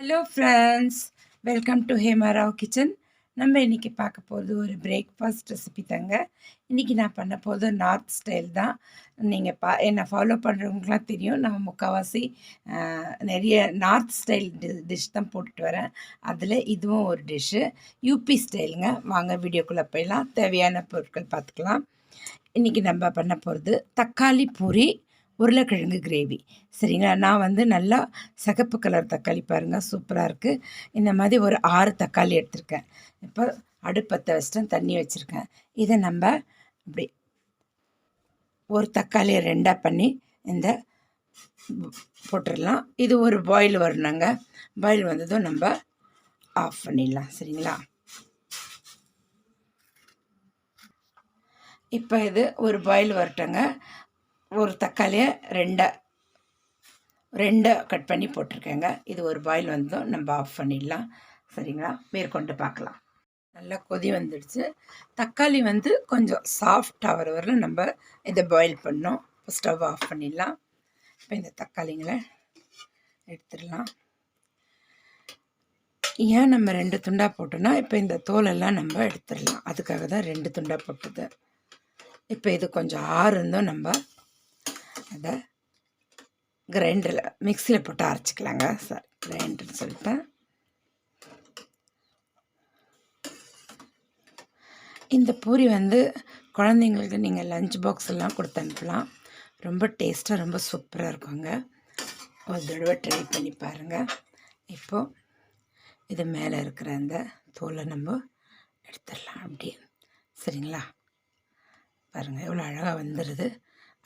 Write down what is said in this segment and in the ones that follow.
Hello friends welcome to Hemarao kitchen நம்ம இன்றைக்கி பார்க்க போகிறது ஒரு பிரேக்ஃபாஸ்ட் ரெசிபி தாங்க. இன்றைக்கி நான் பண்ண போது நார்த் ஸ்டைல் தான். நீங்கள் பா என்னை ஃபாலோ பண்ணுறவங்களாம் தெரியும். நான் முக்கால்வாசி நிறைய நார்த் ஸ்டைல் டி டிஷ் தான் போட்டுட்டு வரேன். அதில் இதுவும் ஒரு டிஷ்ஷு யூபி ஸ்டைலுங்க வாங்க வீடியோக்குள்ளே போயிடலாம். தேவையான பொருட்கள் பார்த்துக்கலாம். இன்றைக்கி நம்ம பண்ண போகிறது தக்காளி பூரி உருளைக்கிழங்கு கிரேவி சரிங்களா? நான் வந்து நல்லா சிகப்பு கலர் தக்காளி பாருங்கள் சூப்பராக இருக்குது இந்த மாதிரி ஒரு ஆறு தக்காளி எடுத்திருக்கேன். இப்போ அடுப்பத்தை வச்சுட்டு தண்ணி வச்சுருக்கேன். இதை நம்ம இப்படி ஒரு தக்காளியை ரெண்டாக பண்ணி இந்த போட்டுடலாம். இது ஒரு பாயில் வரணுங்க. பாயில் வந்ததும் நம்ம ஆஃப் பண்ணிடலாம். சரிங்களா? இப்போ இது ஒரு பாயில் வரட்டுங்க. ஒரு தக்காளியை ரெண்டாக ரெண்டை கட் பண்ணி போட்டிருக்கேங்க. இது ஒரு பாயில் வந்ததும் நம்ம ஆஃப் பண்ணிடலாம். சரிங்களா? மேற்கொண்டு பார்க்கலாம். நல்லா கொதி வந்துடுச்சு. தக்காளி வந்து கொஞ்சம் சாஃப்ட் ஆகிற வரல நம்ம இதை பாயில் பண்ணோம் ஸ்டவ் ஆஃப் பண்ணிடலாம். இப்போ இந்த தக்காளிங்களை எடுத்துடலாம். ஏன் நம்ம ரெண்டு துண்டாக போட்டோன்னா இப்போ இந்த தோலெல்லாம் நம்ம எடுத்துடலாம். அதுக்காக தான் ரெண்டு துண்டாக போட்டது. இப்போ இது கொஞ்சம் ஆறுந்தோம் நம்ம அதை கிரைண்டரில் மிக்சியில் போட்டு அரைச்சிக்கலாங்க. சார் கிரைண்டர்னு சொல்லிட்டேன். இந்த பூரி வந்து குழந்தைங்களுக்கு நீங்கள் லஞ்ச் பாக்ஸ் எல்லாம் கொடுத்து அனுப்பலாம். ரொம்ப டேஸ்ட்டாக ரொம்ப சூப்பராக இருக்குங்க. ஒரு தடவை ட்ரை பண்ணி பாருங்கள் இப்போது இது மேலே இருக்கிற அந்த தோலை நம்ம எடுத்துடலாம் அப்படியே. சரிங்களா? பாருங்கள் எவ்வளோ அழகாக வந்துடுது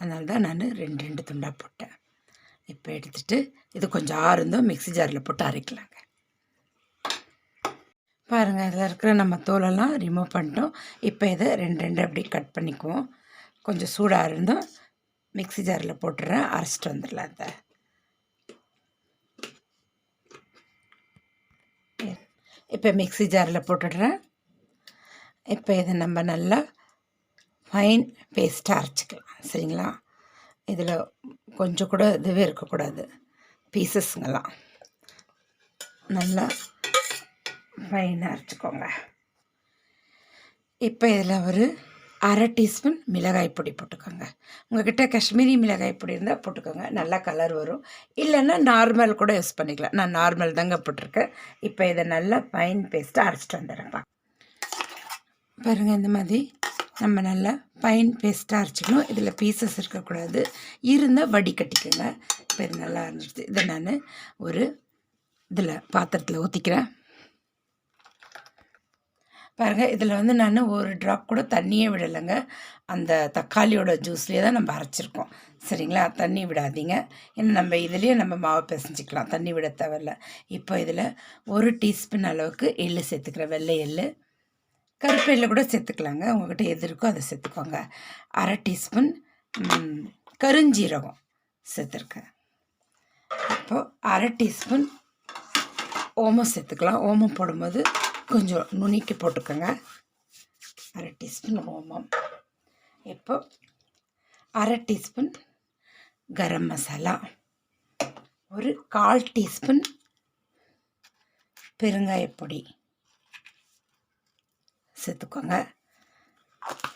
அதனால தான் நான் ரெண்டு ரெண்டு துண்டாக போட்டேன். இப்போ எடுத்துட்டு இது கொஞ்சம் ஆறுந்தோம் மிக்ஸி ஜாரில் போட்டு அரைக்கலாங்க. பாருங்கள் இதில் இருக்கிற நம்ம தோலெல்லாம் ரிமூவ் பண்ணிட்டோம். இப்போ இதை ரெண்டு ரெண்டு அப்படி கட் பண்ணிக்குவோம். கொஞ்சம் சூடாக இருந்தும் மிக்ஸி ஜாரில் போட்டுடுறேன் அரைச்சிட்டு வந்துடலாம் அதை இப்போ மிக்ஸி ஜாரில் போட்டுடுறேன். இப்போ இதை நம்ம நல்லா ஃபைன் பேஸ்ட்டாக அரைச்சிக்கலாம். சரிங்களா? இதில் கொஞ்சம் கூட இதுவே இருக்கக்கூடாது. பீசஸ்ங்கெல்லாம் நல்லா ஃபைனாக அரைச்சிக்கோங்க. இப்போ இதில் ஒரு அரை டீஸ்பூன் மிளகாய் பொடி போட்டுக்கோங்க. உங்ககிட்ட காஷ்மீரி மிளகாய் பொடி இருந்தால் போட்டுக்கோங்க. நல்லா கலர் வரும். இல்லைன்னா நார்மல் கூட யூஸ் பண்ணிக்கலாம். நான் நார்மல் தாங்க போட்டிருக்கேன். இப்போ இதை நல்லா ஃபைன் பேஸ்ட்டாக அரைச்சிட்டு வந்துடுறேன்ப்பா பாருங்கள் இந்த மாதிரி நம்ம நல்லா ஃபைன் பேஸ்ட்டாக அரைச்சிக்கணும். இதில் பீசஸ் இருக்கக்கூடாது. இருந்தால் வடிகட்டிக்கோங்க இப்போ இது நல்லா அரைஞ்சிடுது இதை நான் ஒரு இதில் பாத்திரத்தில் ஊற்றிக்கிறேன் பாருங்கள் இதில் வந்து நான் ஒரு ட்ராப் கூட தண்ணியே விடலைங்க. அந்த தக்காளியோட ஜூஸ்லேயே தான் நம்ம அரைச்சிருக்கோம். சரிங்களா? தண்ணி விடாதீங்க. ஏன்னா நம்ம இதுலேயே நம்ம மாவு பிசைஞ்சிக்கலாம். தண்ணி விட தேவையில்ல. இப்போ இதில் ஒரு டீஸ்பூன் அளவுக்கு எள்ளு சேர்த்துக்கிறேன். வெள்ளை எள்ளு. கருப்பையில் கூட சேர்த்துக்கலாங்க. உங்கள்கிட்ட எது இருக்கோ அதை சேர்த்துக்கோங்க. அரை டீஸ்பூன் கருஞ்சீரகம் சேர்த்துருக்கேன். இப்போது அரை டீஸ்பூன் ஓமம் சேர்த்துக்கலாம். ஓமம் போடும்போது கொஞ்சம் நுணுக்கி போட்டுக்கோங்க. அரை டீஸ்பூன் ஓமம். இப்போ அரை டீஸ்பூன் கரம் மசாலா. ஒரு கால் டீஸ்பூன் பெருங்காயப்பொடி. சேர்த்துக்கோங்க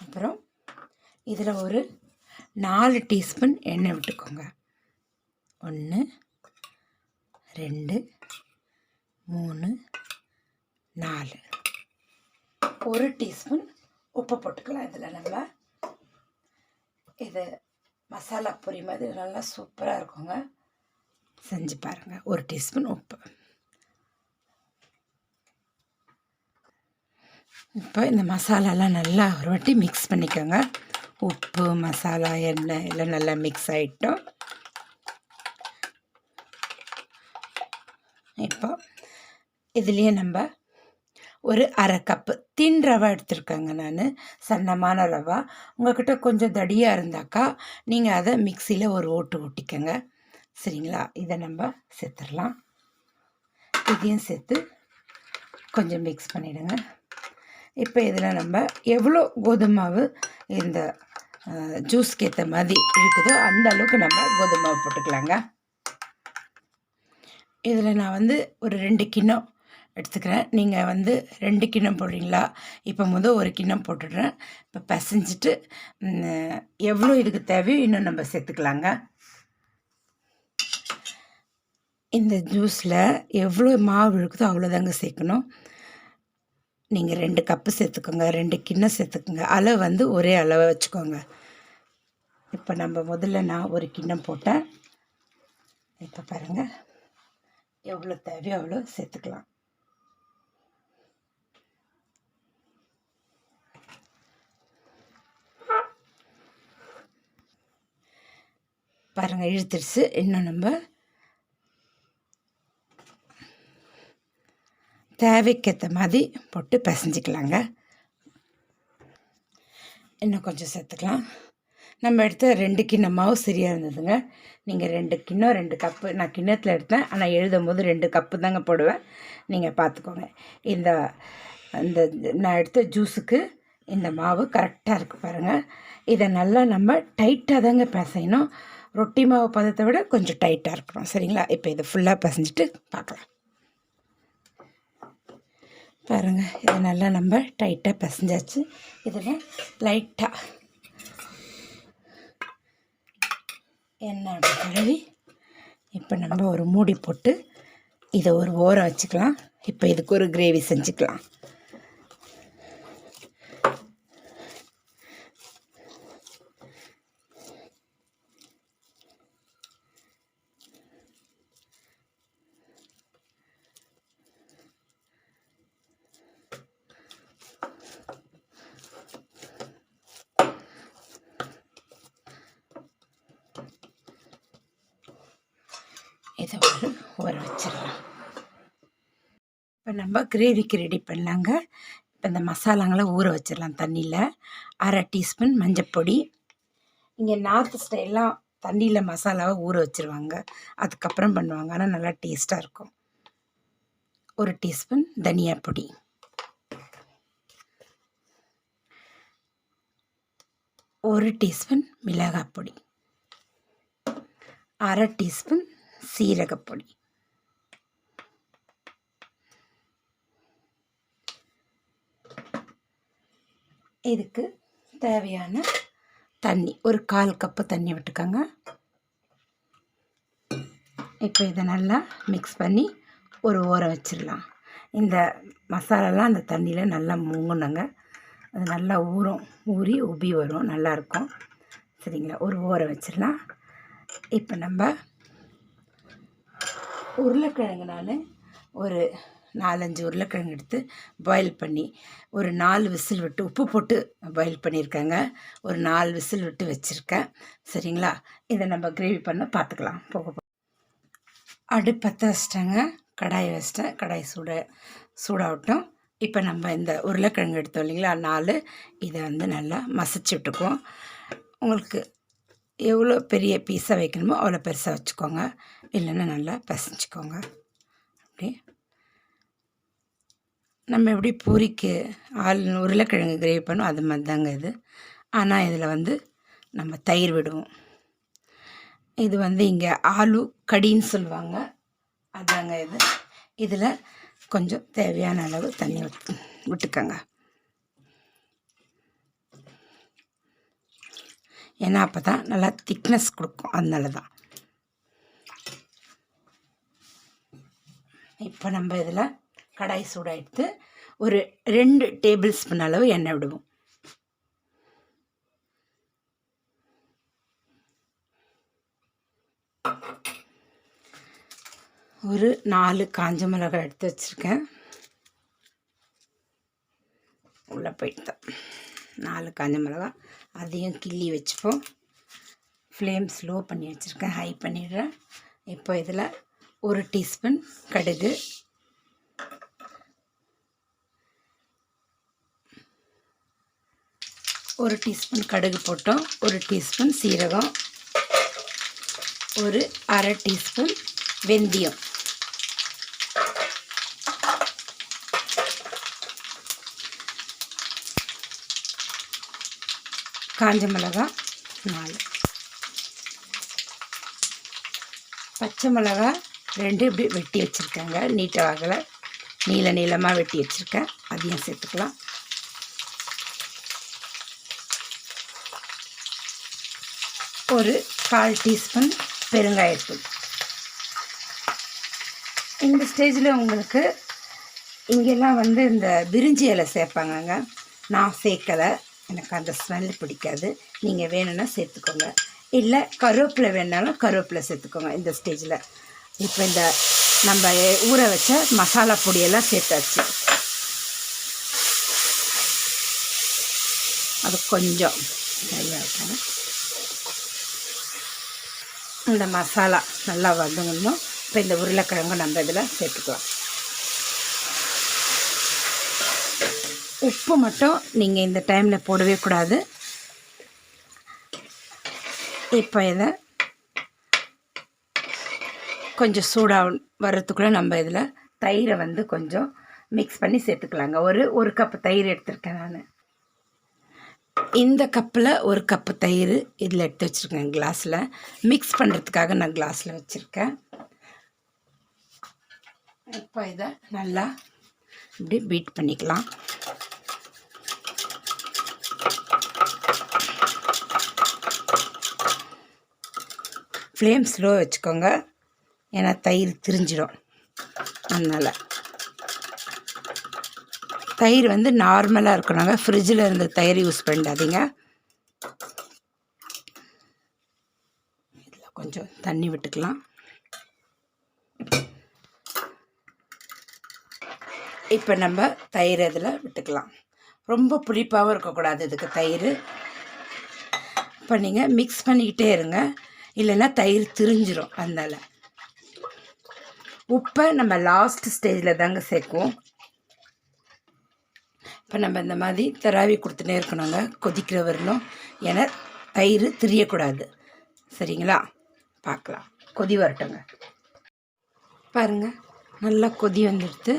அப்புறம் இதில் ஒரு நாலு டீஸ்பூன் எண்ணெய் விட்டுக்கோங்க. ஒன்று ரெண்டு மூணு நாலு. ஒரு டீஸ்பூன் உப்பு போட்டுக்கலாம். இதில் நம்ம இது மசாலா பொரி மாதிரி நல்லா சூப்பராக இருக்குங்க. செஞ்சு பாருங்கள் ஒரு டீஸ்பூன் உப்பு. இப்போ இந்த மசாலாலாம் நல்லா ஒரு வாட்டி மிக்ஸ் பண்ணிக்கோங்க. உப்பு மசாலா எண்ணெய் எல்லாம் நல்லா மிக்ஸ் ஆகிட்டோம் இப்போ இதுலேயே நம்ம ஒரு அரை கப்பு தின் ரவை எடுத்திருக்கேங்க நான். சன்னமான ரவா. உங்கள்கிட்ட கொஞ்சம் தடியாக இருந்தாக்கா நீங்கள் அதை மிக்சியில் ஒரு ஓட்டு ஓட்டிக்கோங்க சரிங்களா? இதை நம்ம சேர்த்துடலாம். இதையும் சேர்த்து கொஞ்சம் மிக்ஸ் பண்ணிவிடுங்க இப்போ இதில் நம்ம எவ்வளோ கோதுமை மாவு இந்த ஜூஸ்க்கு ஏற்ற மாதிரி இருக்குதோ அந்த அளவுக்கு நம்ம கோதுமை மாவு போட்டுக்கலாங்க. இதில் நான் வந்து ஒரு ரெண்டு கிண்ணம் எடுத்துக்கிறேன். நீங்கள் வந்து ரெண்டு கிண்ணம் போடுறீங்களா? இப்போ முதல் ஒரு கிண்ணம் போட்டுடுறேன். இப்போ பசைஞ்சிட்டு எவ்வளோ இதுக்கு தேவையோ இன்னும் நம்ம சேர்த்துக்கலாங்க. இந்த ஜூஸில் எவ்வளோ மாவு இருக்குதோ அவ்வளோதாங்க சேர்க்கணும். நீங்கள் ரெண்டு கப்பு சேர்த்துக்கோங்க ரெண்டு கிண்ணம் சேர்த்துக்கோங்க. அளவு வந்து ஒரே அளவை வச்சுக்கோங்க. இப்போ நம்ம முதல்ல நான் ஒரு கிண்ணம் போட்டேன். இப்போ பாருங்கள் எவ்வளோ தேவையோ அவ்வளோ சேர்த்துக்கலாம். பாருங்கள் இழுத்துடுச்சு இன்னும் நம்ம தேவைக்கேற்ற மாதிரி போட்டு பிசைஞ்சிக்கலாங்க. இன்னும் கொஞ்சம் சேர்த்துக்கலாம். நம்ம எடுத்த ரெண்டு கிண்ணம் மாவு சரியாக இருந்ததுங்க. நீங்கள் ரெண்டு கிண்ணம் ரெண்டு கப்பு நான் கிண்ணத்தில் எடுத்தேன். ஆனால் எழுதும் போது ரெண்டு கப்பு தாங்க போடுவேன். நீங்கள் பார்த்துக்கோங்க இந்த இந்த நான் எடுத்த ஜூஸுக்கு இந்த மாவு கரெக்டாக இருக்குது பாருங்கள் இதை நல்லா நம்ம டைட்டாக தாங்க பிசையணும். ரொட்டி மாவு பதத்தை விட கொஞ்சம் டைட்டாக இருக்கணும். சரிங்களா? இப்போ இதை ஃபுல்லாக பிசைஞ்சிட்டு பார்க்கலாம் பாருங்கள் இதை நல்லா நம்ம டைட்டாக பசஞ்சாச்சு. இதில் லைட்டாக எண்ணெய் அப்படி இப்போ நம்ம ஒரு மூடி போட்டு இதை ஒரு ஓரம் வச்சுக்கலாம். இப்போ இதுக்கு ஒரு கிரேவி செஞ்சுக்கலாம். இதை ஊற வச்சிடலாம். இப்போ நம்ம கிரேவிக்கு ரெடி பண்ணலாங்க. இப்போ இந்த மசாலாங்களை ஊற வச்சிடலாம் தண்ணியில். அரை டீஸ்பூன் மஞ்சப்பொடி. இங்கே நார்த் ஸ்டைலாம் தண்ணியில் மசாலாவை ஊற வச்சிருவாங்க. அதுக்கப்புறம் பண்ணுவாங்க. ஆனால் நல்லா டேஸ்ட்டாக இருக்கும். ஒரு டீஸ்பூன் தனியா பொடி. ஒரு டீஸ்பூன் மிளகாய் பொடி. அரை டீஸ்பூன் சீரகப்பொடி. இதுக்கு தேவையான தண்ணி ஒரு கால் கப்பு தண்ணி விட்டுக்கோங்க. இப்போ இதை நல்லா மிக்ஸ் பண்ணி ஒரு ஊற வச்சிடலாம். இந்த மசாலாலாம் அந்த தண்ணியில் நல்லா மூங்கணுங்க. அது நல்லா ஊறும் ஊறி உபி வரும் நல்லாயிருக்கும் சரிங்களா? ஒரு ஊற வச்சிடலாம். இப்போ நம்ம உருளைக்கிழங்கு நான் ஒரு நாலஞ்சு உருளைக்கிழங்கு எடுத்து பாயில் பண்ணி ஒரு நாலு விசில் விட்டு உப்பு போட்டு பாயில் பண்ணியிருக்கேங்க. ஒரு நாலு விசில் விட்டு வச்சுருக்கேன். சரிங்களா? இதை நம்ம கிரேவி பண்ண பார்த்துக்கலாம். போக போக. அடுப்பற்ற வச்சிட்டேங்க. கடாய் வச்சிட்டேன். கடாய் சூட சூடாகட்டும். இப்போ நம்ம இந்த உருளைக்கிழங்கு எடுத்தோம் இல்லைங்களா? நாலு. இதை வந்து நல்லா மசிச்சு விட்டுக்குவோம். உங்களுக்கு எவ்வளோ பெரிய பீஸாக வைக்கணுமோ அவ்வளோ பெருசாக வச்சுக்கோங்க. இல்லைன்னா நல்லா பிசைஞ்சிக்கோங்க. அப்படி நம்ம எப்படி பூரிக்கு ஆள் உருளைக்கிழங்கு கிரேவி பண்ணும் அது மாதிரி தாங்க இது. ஆனால் இதில் வந்து நம்ம தயிர் விடுவோம். இது வந்து இங்கே ஆலு கடின்னு சொல்லுவாங்க. அதாங்க இது. இதில் கொஞ்சம் தேவையான அளவு தண்ணி விட்டுக்கோங்க ஏன்னா அப்போ தான் நல்லா திக்னஸ் கொடுக்கும். அதனால தான் இப்போ நம்ம இதில் கடாய் சூடாயிடுத்து ஒரு ரெண்டு டேபிள் ஸ்பூன் அளவு எண்ணெய் விடுவோம். ஒரு நாலு காஞ்ச மிளகாய் எடுத்து வச்சுருக்கேன். உள்ளே போயிட்டு நாலு காஞ்ச மிளகாய். அதையும் கிள்ளி வச்சுப்போம். ஃப்ளேம் ஸ்லோ பண்ணி வச்சுருக்கேன். ஹை பண்ணிடுறேன். இப்போ இதில் ஒரு டீஸ்பூன் கடுகு. ஒரு டீஸ்பூன் கடுகு போட்டோம். ஒரு டீஸ்பூன் சீரகம். ஒரு அரை டீஸ்பூன் வெந்தயம். காஞ்ச மிளகாய் நாலு. பச்சை மிளகாய் ரெண்டு இப்படி வெட்டி வச்சுருக்கேங்க. நீட்டவாகல நீல நீளமாக வெட்டி வச்சுருக்கேன். அதையும் சேர்த்துக்கலாம். ஒரு கால் டீஸ்பூன் பெருங்காயத்தூள். இந்த ஸ்டேஜில் உங்களுக்கு இங்கெல்லாம் வந்து இந்த பிரிஞ்சி இலை சேர்ப்பாங்கங்க. நான் சேர்க்கலை. எனக்கு அந்த ஸ்மெல் பிடிக்காது. நீங்கள் வேணும்னா சேர்த்துக்கோங்க. இல்லை கருவேப்பிலை வேணாலும் கருவேப்பிலை சேர்த்துக்கோங்க இந்த ஸ்டேஜில் இப்போ இந்த நம்ம ஊற வச்ச மசாலா பொடியெல்லாம் சேர்த்தாச்சு. அது கொஞ்சம் சரியாக இந்த மசாலா நல்லா வதங்கணும். இப்போ இந்த உருளைக்கிழங்கு நம்ம இதில் சேர்த்துக்கலாம். உப்பு மட்டும் நீங்கள் இந்த டைமில் போடவே கூடாது. இப்போ இதை கொஞ்சம் சூடாக வர்றதுக்குள்ளே நம்ம இதில் தயிரை வந்து கொஞ்சம் மிக்ஸ் பண்ணி சேர்த்துக்கலாங்க. ஒரு ஒரு கப்பு தயிர் எடுத்திருக்கேன் நான். இந்த கப்பில் ஒரு கப்பு தயிர் இதில் எடுத்து வச்சுருக்கேன் கிளாஸில் மிக்ஸ் பண்ணுறதுக்காக நான் கிளாஸில் வச்சுருக்கேன். இப்போ இதை நல்லா இப்படி பீட் பண்ணிக்கலாம். ஃப்ளேம் ஸ்லோ வச்சுக்கோங்க. ஏன்னா தயிர் திரிஞ்சிடும். அதனால். தயிர் வந்து நார்மலாக இருக்கணுங்க ஃப்ரிட்ஜில் இருந்து தயிர் யூஸ் பண்ணிடாதீங்க. இதில் கொஞ்சம் தண்ணி விட்டுக்கலாம். இப்போ நம்ம தயிர் இதில் விட்டுக்கலாம். ரொம்ப புளிப்பாகவும் இருக்கக்கூடாது இதுக்கு தயிர். இப்போ நீங்கள் மிக்ஸ் பண்ணிக்கிட்டே இருங்க. இல்லைன்னா தயிர் திரிஞ்சிரும் அதனால் உப்பை நம்ம லாஸ்ட் ஸ்டேஜில் தாங்க சேர்க்குவோம். இப்போ நம்ம இந்த மாதிரி தராவி கொடுத்துனே இருக்கணுங்க. கொதிக்கிற வரணும். ஏன்னா தயிர் திரியக்கூடாது. சரிங்களா? பார்க்கலாம். கொதி வரட்டுங்க. பாருங்கள் நல்லா கொதி வந்துடுத்து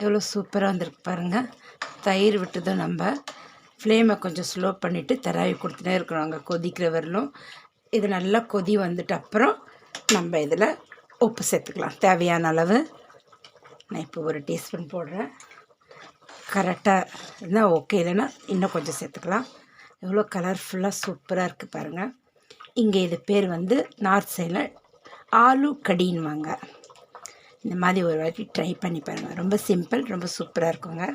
எவ்வளோ சூப்பராக வந்திருக்கு பாருங்கள் தயிர் விட்டதும் நம்ம ஃப்ளேமை கொஞ்சம் ஸ்லோ பண்ணிவிட்டு தராவி கொடுத்துனே இருக்கணும். அங்கே கொதிக்கிற வரலும் இது நல்லா கொதி வந்துட்டு அப்புறம் நம்ம இதில் உப்பு சேர்த்துக்கலாம். தேவையான அளவு. நான் இப்போ ஒரு டீஸ்பூன் போடுறேன். கரெக்டாக இருந்தால் ஓகே இல்லைன்னா இன்னும் கொஞ்சம் சேர்த்துக்கலாம். எவ்வளோ கலர்ஃபுல்லாக சூப்பராக இருக்குது பாருங்கள் இங்கே இது பேர் வந்து நார்த் சைடில் ஆலு கடின்வாங்க இந்த மாதிரி ஒரு வாட்டி ட்ரை பண்ணி பாருங்கள் ரொம்ப சிம்பிள் ரொம்ப சூப்பராக இருக்குங்க.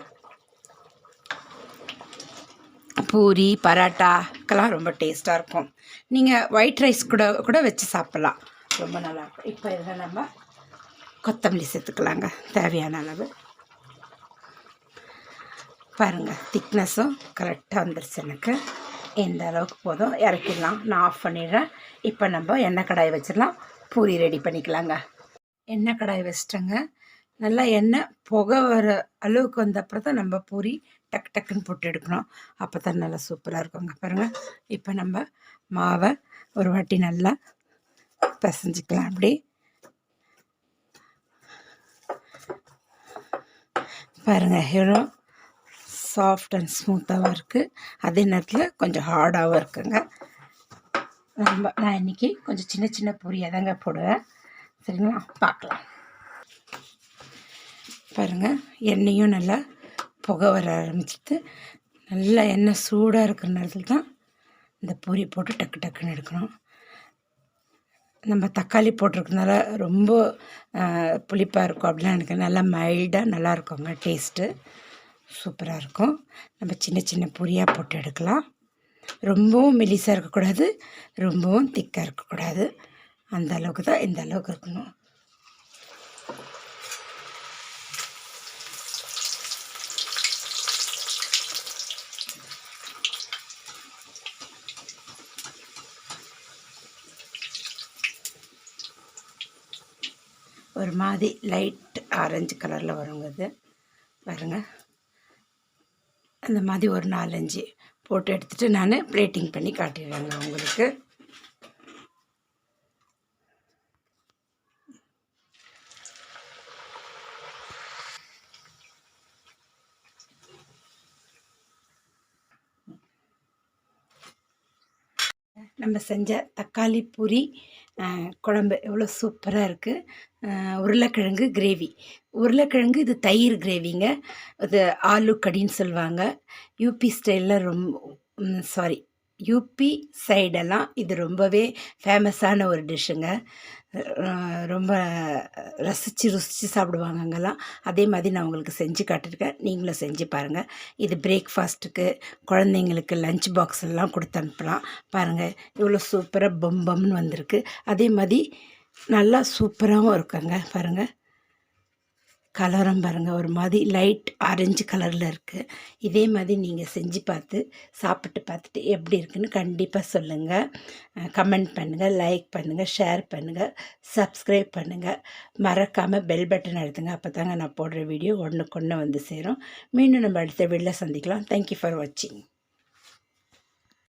பூரி பரோட்டாக்கெல்லாம் ரொம்ப டேஸ்ட்டாக இருக்கும். நீங்கள் ஒயிட் ரைஸ் கூட கூட வச்சு சாப்பிட்லாம். ரொம்ப நல்லாயிருக்கும் இப்போ இதில் நம்ம கொத்தமல்லி சேர்த்துக்கலாங்க தேவையான அளவு. பாருங்கள் திக்னஸும் கரெக்டாக வந்துருச்சு எனக்கு. இந்த அளவுக்கு போதும் இறக்கிடலாம். நான் ஆஃப் பண்ணிடுறேன். இப்போ நம்ம எண்ணெய் கடாய் வச்சிடலாம். பூரி ரெடி பண்ணிக்கலாங்க. எண்ணெய் கடாய் வச்சிட்டேங்க. நல்லா எண்ணெய் புகை வர அளவுக்கு வந்தப்புறம் தான் நம்ம பூரி டக்கு டக்குன்னு போட்டு எடுக்கணும். அப்போ தான் நல்லா சூப்பராக இருக்குங்க. பாருங்கள் இப்போ நம்ம மாவை ஒரு வாட்டி நல்லா பிசைஞ்சிக்கலாம் அப்படி. பாருங்கள் எவ்வளோ சாஃப்ட் அண்ட் ஸ்மூத்தாகவும் இருக்குது அதே நேரத்தில் கொஞ்சம் ஹார்டாகவும் இருக்குங்க. நம்ம நான் இன்றைக்கி கொஞ்சம் சின்ன சின்ன பொரியாக தாங்க போடுவேன். சரிங்களா? பார்க்கலாம். பாருங்கள் எண்ணெயும் நல்லா புகை வர ஆரம்பிச்சிட்டு நல்லா எண்ணெய் சூடாக இருக்கிற நேரத்தில் தான் இந்த பூரி போட்டு டக்கு டக்குன்னு எடுக்கணும். நம்ம தக்காளி போட்டிருக்கனால ரொம்ப புளிப்பாக இருக்கும் அப்படிலாம் எனக்கு நல்லா மைல்டாக நல்லா இருக்குங்க டேஸ்ட்டு. சூப்பராக இருக்கும். நம்ம சின்ன சின்ன பொரியாக போட்டு எடுக்கலாம். ரொம்பவும் மெலிசாக இருக்கக்கூடாது ரொம்பவும் திக்காக இருக்கக்கூடாது. அந்த அளவுக்கு தான் இந்த அளவுக்கு இருக்கணும். ஒரு மாதிரி லைட் ஆரஞ்சு கலரில் வருங்க இது பாருங்கள் அந்த மாதிரி ஒரு நாலஞ்சு போட்டு எடுத்துகிட்டு நான் பிளேட்டிங் பண்ணி காட்டிடுறேங்க உங்களுக்கு. நம்ம செஞ்ச தக்காளி பூரி குழம்பு எவ்வளோ சூப்பராக இருக்குது உருளைக்கிழங்கு கிரேவி. உருளைக்கிழங்கு இது தயிர் கிரேவிங்க. இது ஆலு கடின்னு சொல்லுவாங்க. யூபி ஸ்டைலில் ரொம்ப சாரி யூபி சைடெல்லாம் இது ரொம்பவே ஃபேமஸான ஒரு டிஷ்ஷுங்க. ரொம்ப ரசித்து ருசித்து சாப்பிடுவாங்க அங்கெல்லாம். அதே மாதிரி நான் உங்களுக்கு செஞ்சு காட்டியிருக்கேன். நீங்களும் செஞ்சு பாருங்கள் இது பிரேக்ஃபாஸ்ட்டுக்கு குழந்தைங்களுக்கு லஞ்ச் பாக்ஸ் எல்லாம் கொடுத்து அனுப்பலாம். பாருங்கள் இவ்வளோ சூப்பராக பொம்பம்னு வந்திருக்கு. அதே மாதிரி நல்லா சூப்பராகவும் இருக்குங்க. பாருங்கள் கலரும் பாருங்கள் ஒரு மாதிரி லைட் ஆரஞ்சு கலரில் இருக்குது இதே மாதிரி நீங்கள் செஞ்சு பார்த்து சாப்பிட்டு பார்த்துட்டு எப்படி இருக்குன்னு கண்டிப்பாக சொல்லுங்கள் கமெண்ட் பண்ணுங்கள் லைக் பண்ணுங்கள் ஷேர் பண்ணுங்கள் சப்ஸ்கிரைப் பண்ணுங்கள் மறக்காமல் பெல் பட்டன் அழுத்துங்க. அப்போ தாங்க நான் போடுற வீடியோ ஒன்றுக்கு ஒன்று வந்து சேரும். மீண்டும் நம்ம அடுத்த வீடியோவில் சந்திக்கலாம். தேங்க்யூ ஃபார் வாட்சிங்